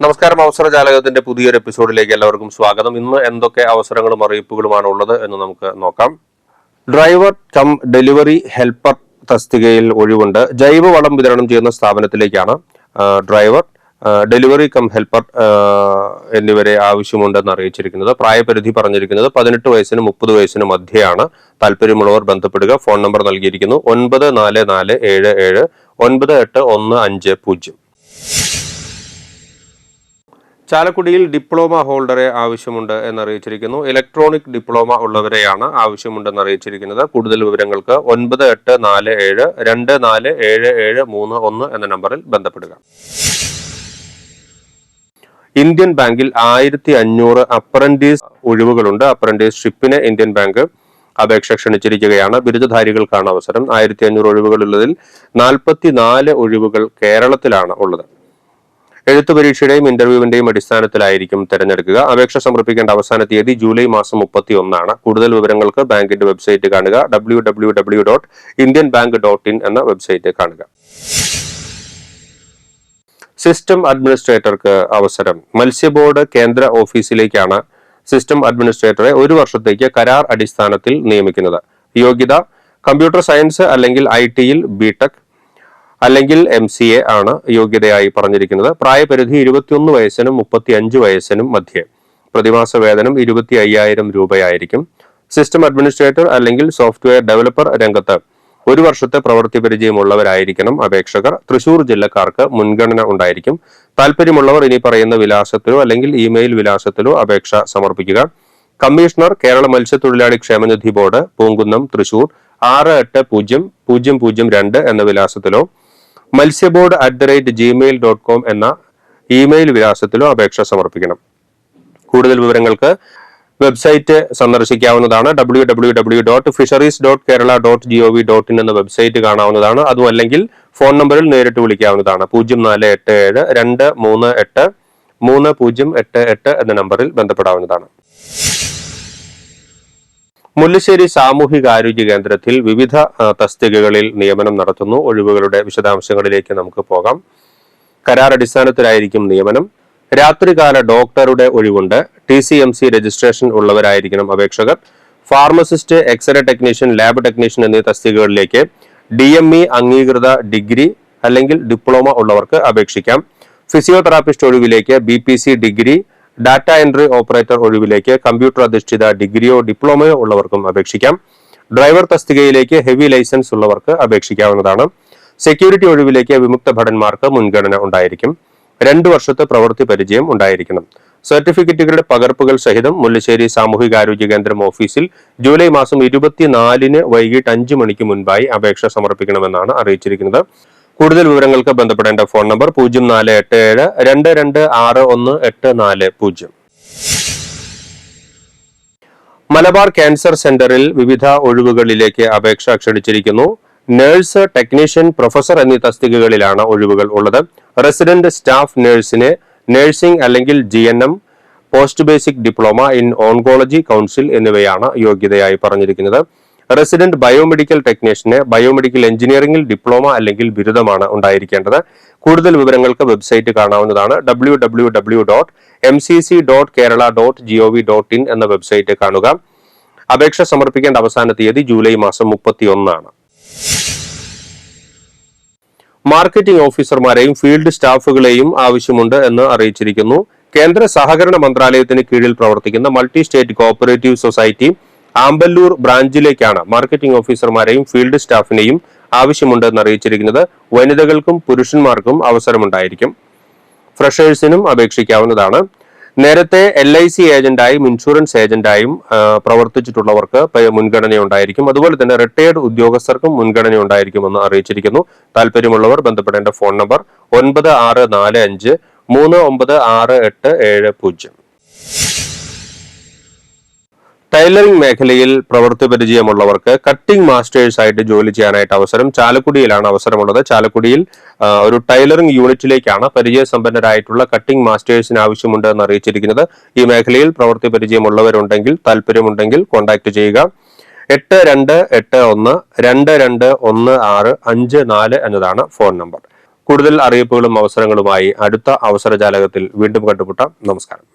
നമസ്കാരം. അവസര ജാലകത്തിന്റെ പുതിയൊരു എപ്പിസോഡിലേക്ക് എല്ലാവർക്കും സ്വാഗതം. ഇന്ന് എന്തൊക്കെ അവസരങ്ങളും അറിയിപ്പുകളുമാണ് ഉള്ളത് എന്ന് നമുക്ക് നോക്കാം. ഡ്രൈവർ കം ഡെലിവറി ഹെൽപ്പർ തസ്തികയിൽ ഒഴിവുണ്ട്. ജൈവവളം വിതരണം ചെയ്യുന്ന സ്ഥാപനത്തിലേക്കാണ് ഡ്രൈവർ ഡെലിവറി കം ഹെൽപ്പർ എന്നിവരെ ആവശ്യമുണ്ടെന്ന് അറിയിച്ചിരിക്കുന്നത്. പ്രായപരിധി പറഞ്ഞിരിക്കുന്നത് പതിനെട്ട് വയസ്സിനും മുപ്പത് വയസ്സിനും മധ്യയാണ്. താല്പര്യമുള്ളവർ ബന്ധപ്പെടുക. ഫോൺ നമ്പർ നൽകിയിരിക്കുന്നു ഒൻപത് നാല് നാല് ഏഴ് ഏഴ് ഒൻപത് എട്ട് ഒന്ന് അഞ്ച് പൂജ്യം. ചാലക്കുടിയിൽ ഡിപ്ലോമ ഹോൾഡറെ ആവശ്യമുണ്ട് എന്നറിയിച്ചിരിക്കുന്നു. ഇലക്ട്രോണിക് ഡിപ്ലോമ ഉള്ളവരെയാണ് ആവശ്യമുണ്ടെന്ന് അറിയിച്ചിരിക്കുന്നത്. കൂടുതൽ വിവരങ്ങൾക്ക് ഒൻപത് എട്ട് നാല് ഏഴ് രണ്ട് നാല് ഏഴ് ഏഴ് മൂന്ന് ഒന്ന് എന്ന നമ്പറിൽ ബന്ധപ്പെടുക. ഇന്ത്യൻ ബാങ്കിൽ ആയിരത്തി അഞ്ഞൂറ് അപ്രന്റീസ് ഒഴിവുകളുണ്ട്. അപ്രന്റീസ്ഷിപ്പിന് ഇന്ത്യൻ ബാങ്ക് അപേക്ഷ ക്ഷണിച്ചിരിക്കുകയാണ്. ബിരുദധാരികൾക്കാണ് അവസരം. ആയിരത്തി അഞ്ഞൂറ് ഒഴിവുകളുള്ളതിൽ നാൽപ്പത്തി നാല് ഒഴിവുകൾ കേരളത്തിലാണ് ഉള്ളത്. എഴുത്തു പരീക്ഷയുടെയും ഇന്റർവ്യൂവിന്റെയും അടിസ്ഥാനത്തിലായിരിക്കും തെരഞ്ഞെടുക്കുക. അപേക്ഷ സമർപ്പിക്കേണ്ട അവസാന തീയതി ജൂലൈ മാസം മുപ്പത്തി ഒന്നാണ് കൂടുതൽ വിവരങ്ങൾക്ക് ബാങ്കിന്റെ വെബ്സൈറ്റ് കാണുക. W W W dot Indian bank dot in എന്ന വെബ്സൈറ്റ് കാണുക. സിസ്റ്റം അഡ്മിനിസ്ട്രേറ്റർക്ക് അവസരം. മത്സ്യബോർഡ് കേന്ദ്ര ഓഫീസിലേക്കാണ് സിസ്റ്റം അഡ്മിനിസ്ട്രേറ്ററെ ഒരു വർഷത്തേക്ക് കരാർ അടിസ്ഥാനത്തിൽ നിയമിക്കുന്നത്. യോഗ്യത കമ്പ്യൂട്ടർ സയൻസ് അല്ലെങ്കിൽ ഐ ടിയിൽ ബിടെക് അല്ലെങ്കിൽ എം സി എ ആണ് യോഗ്യതയായി പറഞ്ഞിരിക്കുന്നത്. പ്രായപരിധി ഇരുപത്തിയൊന്ന് വയസ്സിനും മുപ്പത്തി അഞ്ച് വയസ്സിനും മധ്യേ. പ്രതിമാസ വേതനം ഇരുപത്തി അയ്യായിരം രൂപയായിരിക്കും. സിസ്റ്റം അഡ്മിനിസ്ട്രേറ്റർ അല്ലെങ്കിൽ സോഫ്റ്റ്വെയർ ഡെവലപ്പർ രംഗത്ത് ഒരു വർഷത്തെ പ്രവൃത്തി പരിചയമുള്ളവരായിരിക്കണം അപേക്ഷകർ. തൃശൂർ ജില്ലക്കാർക്ക് മുൻഗണന ഉണ്ടായിരിക്കും. താല്പര്യമുള്ളവർ ഇനി പറയുന്ന വിലാസത്തിലോ അല്ലെങ്കിൽ ഇമെയിൽ വിലാസത്തിലോ അപേക്ഷ സമർപ്പിക്കുക. കമ്മീഷണർ കേരള മത്സ്യത്തൊഴിലാളി ക്ഷേമനിധി ബോർഡ് പൂങ്കുന്നം തൃശൂർ ആറ് എട്ട് പൂജ്യം പൂജ്യം പൂജ്യം രണ്ട് എന്ന വിലാസത്തിലോ മത്സ്യബോർഡ് at the rate Gmail dot com എന്ന ഇമെയിൽ വിലാസത്തിലോ അപേക്ഷ സമർപ്പിക്കണം. കൂടുതൽ വിവരങ്ങൾക്ക് website സന്ദർശിക്കാവുന്നതാണ് W W W dot fisheries dot Kerala dot G O V dot in എന്ന വെബ്സൈറ്റ് കാണാവുന്നതാണ്. അതും അല്ലെങ്കിൽ ഫോൺ നമ്പറിൽ നേരിട്ട് വിളിക്കാവുന്നതാണ്. പൂജ്യം നാല് എട്ട് ഏഴ് രണ്ട് മൂന്ന് എട്ട് മൂന്ന് പൂജ്യം എട്ട് എട്ട് എന്ന നമ്പറിൽ ബന്ധപ്പെടാവുന്നതാണ്. മുല്ലശ്ശേരി സാമൂഹികാരോഗ്യ കേന്ദ്രത്തിൽ വിവിധ തസ്തികകളിൽ നിയമനം നടത്തുന്നു. ഒഴിവുകളുടെ വിശദാംശങ്ങളിലേക്ക് നമുക്ക് പോകാം. കരാർ അടിസ്ഥാനത്തിലായിരിക്കും നിയമനം. രാത്രികാല ഡോക്ടറുടെ ഒഴിവുണ്ട്. T C M C registration ഉള്ളവരായിരിക്കണം അപേക്ഷകർ. Pharmacist x ray technician lab technician എന്നീ തസ്തികകളിലേക്ക് ഡി എം ഇ അംഗീകൃത ഡിഗ്രി അല്ലെങ്കിൽ ഡിപ്ലോമ ഉള്ളവർക്ക് അപേക്ഷിക്കാം. Physiotherapist ഒഴിവിലേക്ക് B P C degree data entry operator ഒഴിവിലേക്ക് computer അധിഷ്ഠിത ഡിഗ്രിയോ ഡിപ്ലോമയോ ഉള്ളവർക്കും അപേക്ഷിക്കാം. ഡ്രൈവർ തസ്തികയിലേക്ക് ഹെവി ലൈസൻസ് ഉള്ളവർക്ക് അപേക്ഷിക്കാവുന്നതാണ്. സെക്യൂരിറ്റി ഒഴിവിലേക്ക് വിമുക്ത ഭടന്മാർക്ക് മുൻഗണന ഉണ്ടായിരിക്കും. രണ്ടു വർഷത്തെ പ്രവൃത്തി പരിചയം ഉണ്ടായിരിക്കണം. സർട്ടിഫിക്കറ്റുകളുടെ പകർപ്പുകൾ സഹിതം മുല്ലശ്ശേരി സാമൂഹികാരോഗ്യ കേന്ദ്രം ഓഫീസിൽ ജൂലൈ മാസം ഇരുപത്തിനാലിന് വൈകിട്ട് അഞ്ചു മണിക്ക് മുൻപായി അപേക്ഷ സമർപ്പിക്കണമെന്നാണ് അറിയിച്ചിരിക്കുന്നത്. കൂടുതൽ വിവരങ്ങൾക്ക് ബന്ധപ്പെടേണ്ട ഫോൺ നമ്പർ പൂജ്യം നാല് എട്ട് ഏഴ് രണ്ട് രണ്ട് ആറ് ഒന്ന് എട്ട് നാല് പൂജ്യം. മലബാർ ക്യാൻസർ സെന്ററിൽ വിവിധ ഒഴിവുകളിലേക്ക് അപേക്ഷ ക്ഷണിച്ചിരിക്കുന്നു. നഴ്സ് ടെക്നീഷ്യൻ പ്രൊഫസർ എന്നീ തസ്തികകളിലാണ് ഒഴിവുകൾ ഉള്ളത്. റെസിഡന്റ് സ്റ്റാഫ് നഴ്സിന് നഴ്സിംഗ് അല്ലെങ്കിൽ G N M post basic diploma in oncology council എന്നിവയാണ് യോഗ്യതയായി പറഞ്ഞിരിക്കുന്നത്. റെസിഡന്റ് ബയോമെഡിക്കൽ ടെക്നീഷ്യന് ബയോമെഡിക്കൽ എഞ്ചിനീയറിംഗിൽ ഡിപ്ലോമ അല്ലെങ്കിൽ ബിരുദമാണ് ഉണ്ടായിരിക്കേണ്ടത്. കൂടുതൽ വിവരങ്ങൾക്ക് വെബ്സൈറ്റ് കാണാവുന്നതാണ് W W W dot M C C dot Kerala dot G O V dot in എന്ന വെബ്സൈറ്റ് കാണുക. അപേക്ഷ സമർപ്പിക്കേണ്ട അവസാന തീയതി ജൂലൈ മാസം മുപ്പത്തി ഒന്നാണ് മാർക്കറ്റിംഗ് ഓഫീസർമാരെയും ഫീൽഡ് സ്റ്റാഫുകളെയും ആവശ്യമുണ്ട് എന്ന് അറിയിച്ചിരിക്കുന്നു. കേന്ദ്ര സഹകരണ മന്ത്രാലയത്തിന് കീഴിൽ പ്രവർത്തിക്കുന്ന multi state cooperative society Ampallur ബ്രാഞ്ചിലേക്കാണ് marketing ഓഫീസർമാരെയും ഫീൽഡ് സ്റ്റാഫിനെയും ആവശ്യമുണ്ടെന്ന് അറിയിച്ചിരിക്കുന്നത്. വനിതകൾക്കും പുരുഷന്മാർക്കും അവസരമുണ്ടായിരിക്കും. ഫ്രഷേഴ്സിനും അപേക്ഷിക്കാവുന്നതാണ്. നേരത്തെ എൽ ഐ സി ഏജന്റായും ഇൻഷുറൻസ് ഏജന്റായും പ്രവർത്തിച്ചിട്ടുള്ളവർക്ക് മുൻഗണന മുൻഗണനയുണ്ടായിരിക്കും. അതുപോലെ തന്നെ റിട്ടയർഡ് ഉദ്യോഗസ്ഥർക്കും മുൻഗണന ഉണ്ടായിരിക്കുമെന്ന് അറിയിച്ചിരിക്കുന്നു. താല്പര്യമുള്ളവർ ബന്ധപ്പെടേണ്ട ഫോൺ നമ്പർ ഒൻപത് ആറ് നാല് അഞ്ച് മൂന്ന് ഒമ്പത് ആറ് എട്ട് ഏഴ് പൂജ്യം. ടൈലറിംഗ് മേഖലയിൽ പ്രവൃത്തി പരിചയമുള്ളവർക്ക് കട്ടിംഗ് മാസ്റ്റേഴ്സ് ആയിട്ട് ജോലി ചെയ്യാനായിട്ട് അവസരം ചാലക്കുടിയിലാണ് അവസരമുള്ളത്. ചാലക്കുടിയിൽ ഒരു ടൈലറിംഗ് യൂണിറ്റിലേക്കാണ് പരിചയസമ്പന്നരായിട്ടുള്ള കട്ടിംഗ് മാസ്റ്റേഴ്സിന് ആവശ്യമുണ്ട് എന്ന് അറിയിച്ചിരിക്കുന്നത്. ഈ മേഖലയിൽ പ്രവൃത്തി പരിചയമുള്ളവരുണ്ടെങ്കിൽ താല്പര്യമുണ്ടെങ്കിൽ കോൺടാക്ട് ചെയ്യുക. എട്ട് രണ്ട് എട്ട് ഒന്ന് രണ്ട് രണ്ട് ഒന്ന് ആറ് അഞ്ച് നാല് എന്നതാണ് ഫോൺ നമ്പർ കൂടുതൽ അറിയിപ്പുകളും അവസരങ്ങളുമായി അടുത്ത അവസരജാലകത്തിൽ വീണ്ടും കണ്ടുമുട്ടാം. നമസ്കാരം.